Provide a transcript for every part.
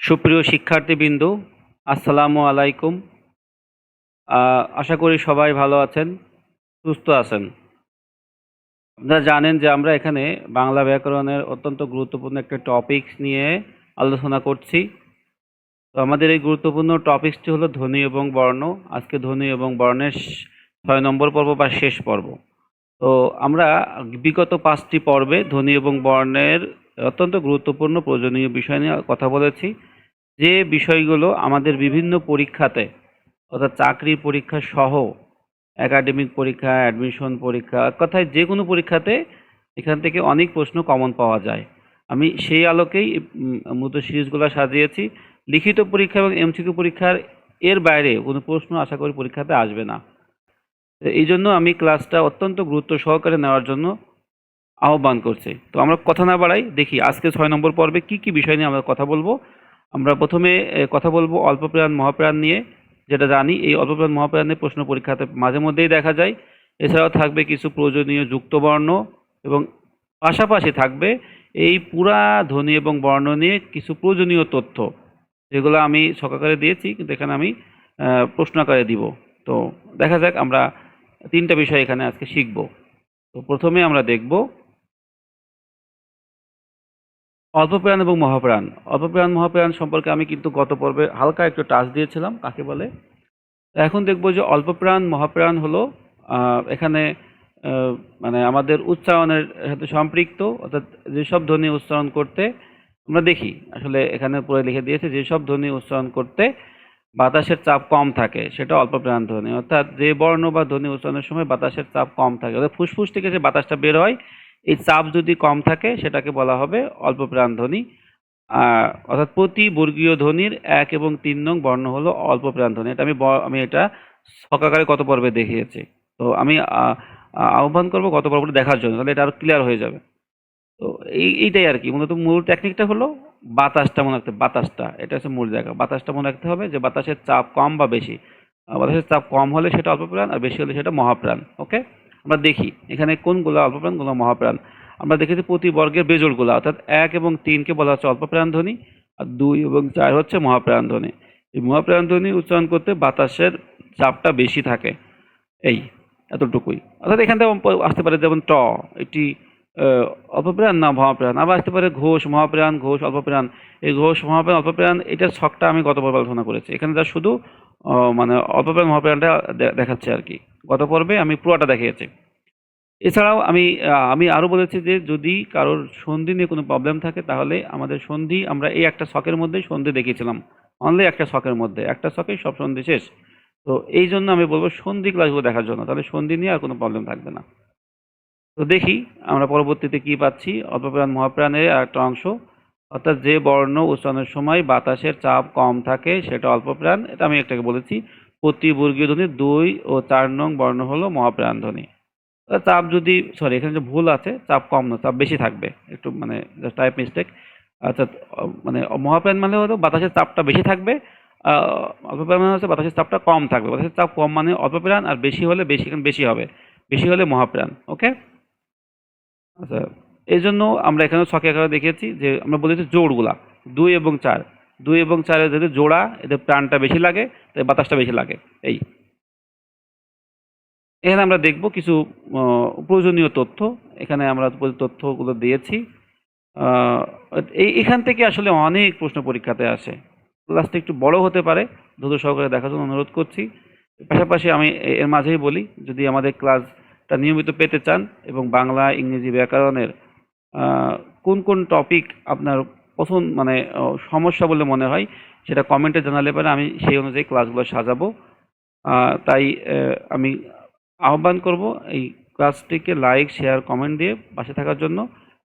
সুপ্রিয় শিক্ষার্থীবৃন্দ, আসসালামু আলাইকুম। আশা করি সবাই ভালো আছেন, সুস্থ আছেন। আপনারা জানেন যে আমরা এখানে বাংলা ব্যাকরণের অত্যন্ত গুরুত্বপূর্ণ একটা টপিকস নিয়ে আলোচনা করছি। তো আমাদের এই গুরুত্বপূর্ণ টপিকসটি হলো ধ্বনি এবং বর্ণ। আজকে ধ্বনি এবং বর্ণের ছয় নম্বর পর্ব বা শেষ পর্ব। তো আমরা বিগত পাঁচটি পর্বে ধ্বনি এবং বর্ণের অত্যন্ত গুরুত্বপূর্ণ প্রয়োজনীয় বিষয় নিয়ে কথা বলেছি। যে বিষয়গুলো আমাদের বিভিন্ন পরীক্ষাতে, অর্থাৎ চাকরির পরীক্ষা সহ একাডেমিক পরীক্ষা অ্যাডমিশন পরীক্ষা কথায় যে কোনো পরীক্ষাতে এখান থেকে অনেক প্রশ্ন কমন পাওয়া যায়। আমি সেই আলোকেই মূলত সিরিজগুলো সাজিয়েছি। লিখিত পরীক্ষা এবং এমসিকিউ পরীক্ষার এর বাইরে কোনো প্রশ্ন আশা করি পরীক্ষাতে আসবে না। এই জন্য আমি ক্লাসটা অত্যন্ত গুরুত্ব সহকারে নেওয়ার জন্য আহ্বান করছি। তো আমরা কথা না বাড়াই, দেখি আজকে ছয় নম্বর পর্বে কি কি বিষয় নিয়ে আমরা কথা বলব। আমরা প্রথমে কথা বলব অল্পপ্রাণ, মহাপ্রাণ নিয়ে, যেটা জানি। এই অল্পপ্রাণ মহাপ্রাণের প্রশ্ন পরীক্ষাতে মাঝে মধ্যেই দেখা যায়। এছাড়াও থাকবে কিছু প্রয়োজনীয় যুক্তবর্ণ এবং পাশাপাশি থাকবে এই পুরা ধ্বনি এবং বর্ণ নিয়ে কিছু প্রয়োজনীয় তথ্য, যেগুলো আমি সকালে দিয়েছি, কিন্তু এখানে আমি প্রশ্ন আকারে দিব। তো দেখা যাক, আমরা তিনটা বিষয় এখানে আজকে শিখব। তো প্রথমে আমরা দেখব অল্পপ্রাণ এবং মহাপ্রাণ। অল্পপ্রাণ, মহাপ্রাণ সম্পর্কে আমি কিন্তু গত পর্বে হালকা একটু টাচ দিয়েছিলাম, কাকে বলে? এখন দেখব যে অল্পপ্রাণ, মহাপ্রাণ হলো এখানে মানে আমাদের উচ্চারণের সাথে সম্পৃক্ত, অর্থাৎ যেসব ধ্বনি উচ্চারণ করতে আমরা দেখি। আসলে এখানে পরে লিখে দিয়েছে, যেসব ধ্বনি উচ্চারণ করতে বাতাসের চাপ কম থাকে, সেটা অল্পপ্রাণ ধ্বনি। অর্থাৎ যে বর্ণ বা ধ্বনি উচ্চারণের সময় বাতাসের চাপ কম থাকে, অর্থাৎ ফুসফুস থেকে যে বাতাসটা বের হয় এই চাপ যদি কম থাকে সেটাকে বলা হবে অল্পপ্রাণ ধ্বনি আর অর্থাৎ প্রতি বর্গীয় ধ্বনির এক এবং তিন নং বর্ণ হলো অল্পপ্রাণ ধ্বনি এটা আমি আমি এটা সকাকারে কত পর্বে দেখিয়েছি। তো আমি আহ, আহ, আহ্বান করব গত পর্বটা দেখার জন্য তাহলে এটা আরও ক্লিয়ার হয়ে যাবে। তো এই এইটাই আর কি। মূলত মূল টেকনিকটা হলো বাতাসটা মনে রাখতে বাতাসটা। এটা হচ্ছে মূল জায়গা। বাতাসটা মনে রাখতে হবে যে বাতাসের চাপ কম বা বেশি। বাতাসের চাপ কম হলে সেটা অল্প প্রাণ আর বেশি হলে সেটা মহাপ্রাণ ওকে আমরা দেখি, এখানে কোনগুলো অল্পপ্রাণ কোনগুলো মহাপ্রাণ? আমরা দেখেছি প্রতি বর্গের বেজোড়গুলো অর্থাৎ এক এবং তিনকে বলা হচ্ছে অল্পপ্রাণ ধ্বনি, আর দুই এবং চার হচ্ছে মহাপ্রাণ ধ্বনি। এই মহাপ্রাণ ধ্বনি উচ্চারণ করতে বাতাসের চাপটা বেশি থাকে। এই, এতটুকুই। অর্থাৎ এখান থেকে আসতে পারে যেমন ট, এটি অল্পপ্রাণ না মহাপ্রাণ, আবার আসতে পারে ঘোষ, মহাপ্রাণ, ঘোষ, অল্পপ্রাণ। এই ঘোষ, মহাপ্রাণ, অল্পপ্রাণ, এটার ছকটা আমি গত পর্বে আলোচনা করেছি। এখানে যা শুধু মানে অল্পপ্রাণ মহাপ্রাণটা দেখাচ্ছে আর কি। গত পর্বে আমি পুরোটা দেখিয়েছি। এছাড়াও আমি আমি আরও বলেছি যে যদি কারোর সন্ধি নিয়ে কোনো প্রবলেম থাকে, তাহলে আমাদের সন্ধি, আমরা এই একটা শখের মধ্যেই সন্ধি দেখিয়েছিলাম। অনলি একটা শখের মধ্যে। একটা ছকেই সব সন্ধি শেষ। তো এই জন্য আমি বলব সন্ধি ক্লাসগুলো দেখার জন্য। তাহলে সন্ধি নিয়ে আর কোনো প্রবলেম থাকবে না। তো দেখি আমরা পরবর্তীতে কি পাচ্ছি। অল্পপ্রাণ, মহাপ্রাণের একটা অংশ। অর্থাৎ যে বর্ণ উচ্চারণের সময় বাতাসের চাপ কম থাকে, সেটা অল্প প্রাণ এটা আমি একটাকে বলেছি। প্রতি বর্গীয় ধ্বনি দুই ও চার নং বর্ণ হলো মহাপ্রাণ ধ্বনি। চাপ যদি সরি এখানে যে ভুল আছে, চাপ কম না, চাপ বেশি থাকবে। একটু মানে টাইপ মিস্টেক আচ্ছা মানে মহাপ্রাণ মানে হলো বাতাসের চাপটা বেশি থাকবে অল্প প্রাণ মানে হচ্ছে বাতাসের চাপটা কম থাকবে। বাতাসের চাপ কম মানে অল্প প্রাণ আর বেশি হলে বেশি, এখানে বেশি হবে। বেশি হলে মহাপ্রাণ ওকে আচ্ছা এই জন্য আমরা এখানে ছকে আকারে দেখেছি যে আমরা বলেছি জোড়গুলা, দুই এবং চার। দুই এবং চারের যদি জোড়া, এদের প্রাণটা বেশি লাগে, তাই বাতাসটা বেশি লাগে। এই। এখানে আমরা দেখব কিছু প্রয়োজনীয় তথ্য। এখানে আমরা তথ্যগুলো দিয়েছি এই, এখান থেকে আসলে অনেক প্রশ্ন পরীক্ষাতে আসে। ক্লাসটা একটু বড় হতে পারে দ্রুত সহকারে দেখার জন্য অনুরোধ করছি। পাশাপাশি আমি এর মাঝেই বলি, যদি আমাদের ক্লাসটা নিয়মিত পেতে চান এবং বাংলা, ইংরেজি ব্যাকরণের কোন কোন টপিক আপনার পছন্দ মানে সমস্যা বলে মনে হয়, সেটা কমেন্টে জানালে পরে, আমি সেই অনুযায়ী ক্লাসগুলো সাজাবো। তাই আমি আহ্বান করব এই ক্লাসটিকে লাইক শেয়ার কমেন্ট দিয়ে পাশে থাকার জন্য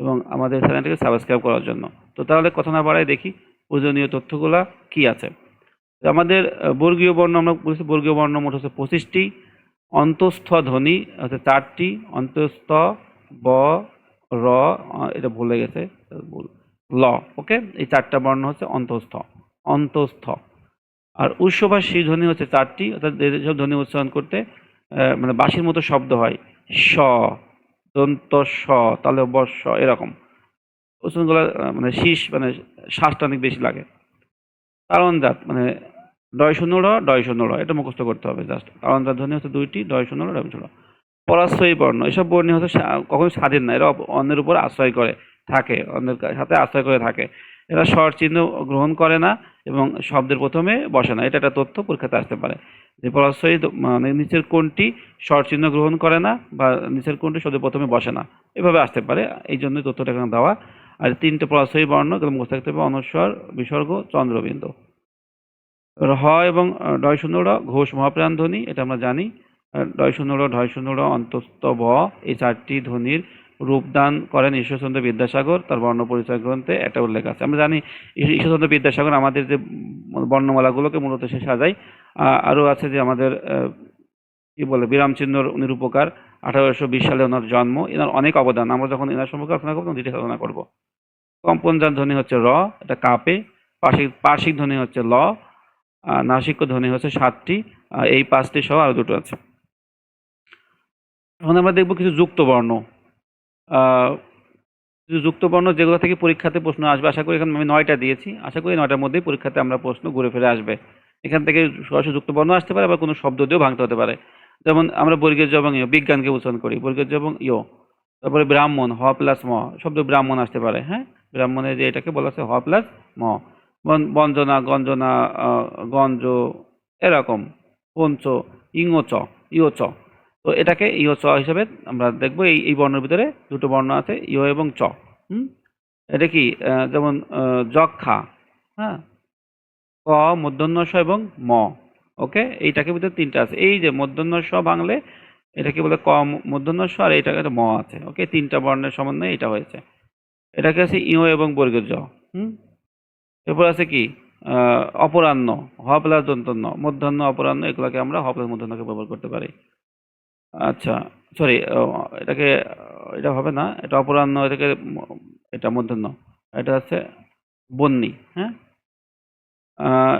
এবং আমাদের চ্যানেলটিকে সাবস্ক্রাইব করার জন্য। তো তাহলে কথা না বাড়াই দেখি প্রয়োজনীয় তথ্যগুলা কি আছে। আমাদের বর্গীয় বর্ণ, আমরা বলছি বর্গীয় বর্ণ মোট হচ্ছে পঁচিশটি। অন্তঃস্থ ধ্বনি হচ্ছে চারটি। অন্তঃস্থ, ব র এটা ভুলে গেছে ল, ওকে? এই চারটা বর্ণ হচ্ছে অন্তঃস্থ অন্তঃস্থ। আর উৎসবাসী ধ্বনি হচ্ছে চারটি, অর্থাৎ যেসব ধ্বনি উচ্চারণ করতে মানে বাঁশির মতো শব্দ হয়। স দন্ত স তাহলে বর্ষ এরকম। উচ্চারণগুলো মানে শীষ মানে শ্বাসটা অনেক বেশি লাগে। তারণজাত মানে ডয় শূন্য র, ডয় শূন্য র, এটা মুখস্থ করতে হবে জাস্ট। তারণজাত ধ্বনি হচ্ছে দুইটি, ডয় শূন্য র, ডয় শূন্য। পরাশ্রয়ী বর্ণ। এসব বর্ণ হচ্ছে কখনো স্বাধীন না। এরা অন্যের উপর আশ্রয় করে, থাকে, অন্যের সাথে আশ্রয় করে থাকে। এরা স্বর চিহ্ন গ্রহণ করে না এবং শব্দের প্রথমে বসে না। এটা একটা তথ্য, পরীক্ষাতে আসতে পারে। যে পরাশ্রয়ী মানে নিচের কোনটি স্বর চিহ্ন গ্রহণ করে না বা নিচের কোনটি শব্দের প্রথমে বসে না। এভাবে আসতে পারে। এই জন্যই তথ্যটা এখানে দেওয়া। আর তিনটে পরাশ্রয়ী বর্ণ মুখস্থ থাকতে হবে। অনস্বর, বিসর্গ, চন্দ্রবিন্দু। হ এবং ডয় শূন্য ঘোষ মহাপ্রাণ ধ্বনি এটা আমরা জানি। ডয় শূন্য ঢয় শূন্য ব এই চারটি ধ্বনির রূপদান করেন ঈশ্বরচন্দ্র বিদ্যাসাগর, তার বর্ণ পরিচয় গ্রন্থে একটা উল্লেখ আছে। আমরা জানি ঈশ্বরচন্দ্র বিদ্যাসাগর আমাদের যে বর্ণমালাগুলোকে মূলত সে সাজায় আরও আছে যে আমাদের কি বলে, বিরামচিহ্নর নিরূপকার আঠারোশো বিশ সালে ওনার জন্ম, এনার অনেক অবদান। আমরা যখন এনার সম্পর্কে আলোচনা করব ডিটেলস আলোচনা করব। কম্পনজান ধ্বনি হচ্ছে র, এটা কাপে পার্শ্বিক পার্শ্বিক ধ্বনি হচ্ছে ল আর নাসিক্য ধ্বনি হচ্ছে সাতটি এই পাঁচটি সহ আরও দুটো আছে। এখন আমরা দেখব কিছু যুক্ত বর্ণ কিছু যুক্ত বর্ণ যেগুলো থেকে পরীক্ষাতে প্রশ্ন আসবে। আশা করি এখানে আমি নয়টা দিয়েছি। আশা করি নয়টার মধ্যেই পরীক্ষাতে আমরা প্রশ্ন ঘুরে ফিরে আসবে। এখান থেকে সরাসরি যুক্ত বর্ণ আসতে পারে আবার কোনো শব্দ দিয়েও ভাঙতে হতে পারে। যেমন আমরা বর্গের এবং ইয়, বিজ্ঞানকে উচ্চারণ করি। বর্গের এবং ইয়। তারপরে ব্রাহ্মণ, হ প্লাস ম। শব্দ ব্রাহ্মণ আসতে পারে হ্যাঁ? ব্রাহ্মণের যে এটাকে বলা হচ্ছে হ প্লাস ম। বঞ্জনা, গঞ্জনা গঞ্জ, এরকম। পঞ্চ, ইঙচ ইয় চ তো এটাকে ইয় চ হিসাবে আমরা দেখব, এই এই বর্ণের ভিতরে দুটো বর্ণ আছে ইয় এবং চ। হুম? এটা কি? যেমন যক্ষা হ্যাঁ? ক মূর্ধন্য স এবং ম, ওকে? এইটাকে ভিতরে তিনটা আছে। এই যে মূর্ধন্য স বাংলে এটাকে বলে ক মূর্ধন্য স আর এইটাকে ম আছে, ওকে? তিনটা বর্ণের সমন্বয়ে এটা হয়েছে। এটাকে আছে ইয় এবং বর্গের জ, হুম? এরপর আছে কি? অপরাহ্ন হ প্লাস দন্তন্য মধ্যাহ্ন, অপরাহ্ন, এগুলোকে আমরা হ প্লাস মধ্যাহ্নকে ব্যবহার করতে পারি। আচ্ছা সরি এটাকে, এটা হবে না, এটা অপরাহ্ন, এটাকে, এটা মধ্যাহ্ন, এটা হচ্ছে বন্যি হ্যাঁ?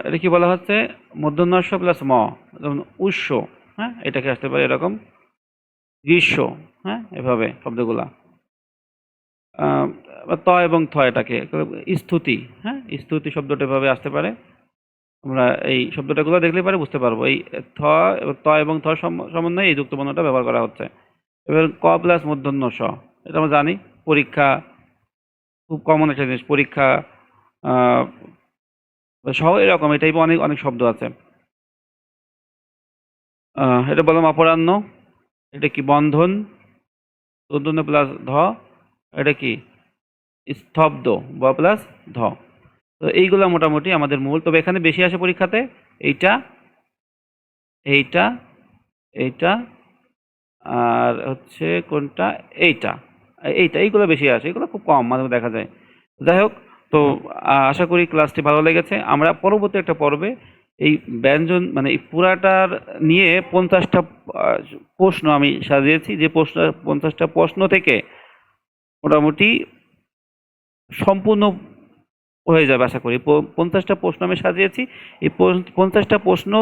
এটা কি বলা হচ্ছে? মধ্যাহ্নস্ব প্লাস ম, যেমন উৎস হ্যাঁ? এটাকে আসতে পারে এরকম গ্রীষ্ম হ্যাঁ? এভাবে শব্দগুলা। ত এবং থ এটাকে স্তুতি হ্যাঁ? স্তুতি শব্দটা এভাবে আসতে পারে। আমরা এই শব্দটাগুলো দেখলে পারে বুঝতে পারব। এই থ ত এবং থ সম- সমন্বয়ে এই যুক্ত বর্ণটা ব্যবহার করা হচ্ছে। এবার ক প্লাস মূর্ধন্য স, এটা আমরা জানি। পরীক্ষা, খুব কমন একটা জিনিস, পরীক্ষা সহ এরকম, এই টাইপের অনেক অনেক শব্দ আছে। এটা বললাম অপরাহ্ন, এটা কি বন্ধন তন্তন্য প্লাস ধ, এটা কি স্তব্ধ, ব প্লাস ধ। তো এইগুলো মোটামুটি আমাদের মূল। তবে এখানে বেশি আসে পরীক্ষাতে এইটা এইটা এইটা আর হচ্ছে কোনটা? এইটা এইটা এইগুলো বেশি আসে এগুলো খুব কম মাঝে মাঝে দেখা যায়। যাই হোক তো আশা করি ক্লাসটি ভালো লেগেছে। আমরা পরবর্তী একটা পর্বে এই ব্যঞ্জন মানে এই পুরাটার নিয়ে পঞ্চাশটা প্রশ্ন আমি সাজিয়েছি। যে প্রশ্ন পঞ্চাশটা প্রশ্ন থেকে মোটামুটি সম্পূর্ণ হয়ে যাবে আশা করি। পঞ্চাশটা প্রশ্ন আমি সাজিয়েছি। এই পঞ্চাশটা প্রশ্ন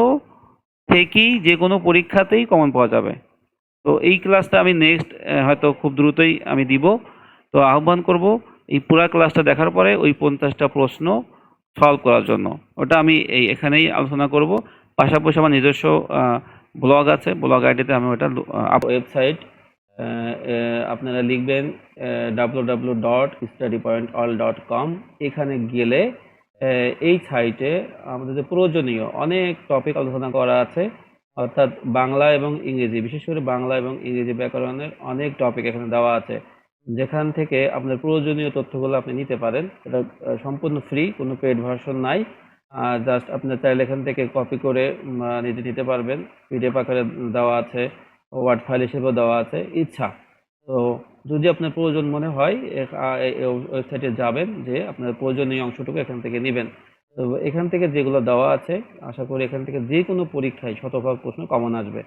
থেকেই যে কোনো পরীক্ষাতেই কমন পাওয়া যাবে। তো এই ক্লাসটা আমি নেক্সট হয়তো খুব দ্রুতই আমি দিব। তো আহ্বান করব এই পুরা ক্লাসটা দেখার পরে ওই পঞ্চাশটা প্রশ্ন সলভ করার জন্য। ওটা আমি এই এখানেই আলোচনা করব। পাশাপাশি আমার নিজস্ব ব্লগ আছে। ব্লগ আইডিতে আমি ওটা ওয়েবসাইট আপনারা লিখবেন W W dot study point all dot com এখানে গেলে এই সাইটে আমাদের যে প্রয়োজনীয় অনেক টপিক আলোচনা করা আছে। অর্থাৎ বাংলা এবং ইংরেজি, বিশেষ করে বাংলা এবং ইংরেজি ব্যাকরণের অনেক টপিক এখানে দেওয়া আছে। যেখান থেকে আপনার প্রয়োজনীয় তথ্যগুলো আপনি নিতে পারেন। এটা সম্পূর্ণ ফ্রি কোনো পেড ভার্সন নাই। জাস্ট আপনার চাইলে এখান থেকে কপি করে নিজে নিতে পারবেন। পিডিএফ আকারে দেওয়া আছে। ওয়ার্ড ফাইল হিসেবেও দেওয়া আছে, ইচ্ছা। তো যদি আপনার প্রয়োজন মনে হয় ওয়েবসাইটে যাবেন, যে আপনার প্রয়োজনীয় অংশটুকু এখান থেকে নেবেন। তো এখান থেকে যেগুলো দেওয়া আছে, আশা করি এখান থেকে যে কোনো পরীক্ষায় শতভাগ প্রশ্ন কমন আসবে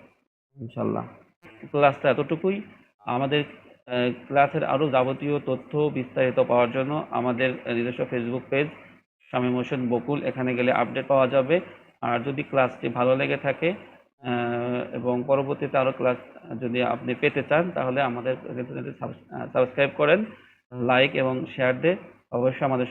ইনশাল্লাহ ক্লাসটা এতটুকুই। আমাদের ক্লাসের আরও যাবতীয় তথ্য বিস্তারিত পাওয়ার জন্য আমাদের নিজস্ব Facebook page Swami motion Bakul. এখানে গেলে আপডেট পাওয়া যাবে। আর যদি ক্লাসটি ভালো লেগে থাকে এবং পরবর্তীতে আরও ক্লাস যদি আপনি পেতে চান, তাহলে আমাদের সাবস্ক্রাইব করেন লাইক এবং শেয়ার দিয়ে অবশ্যই আমাদের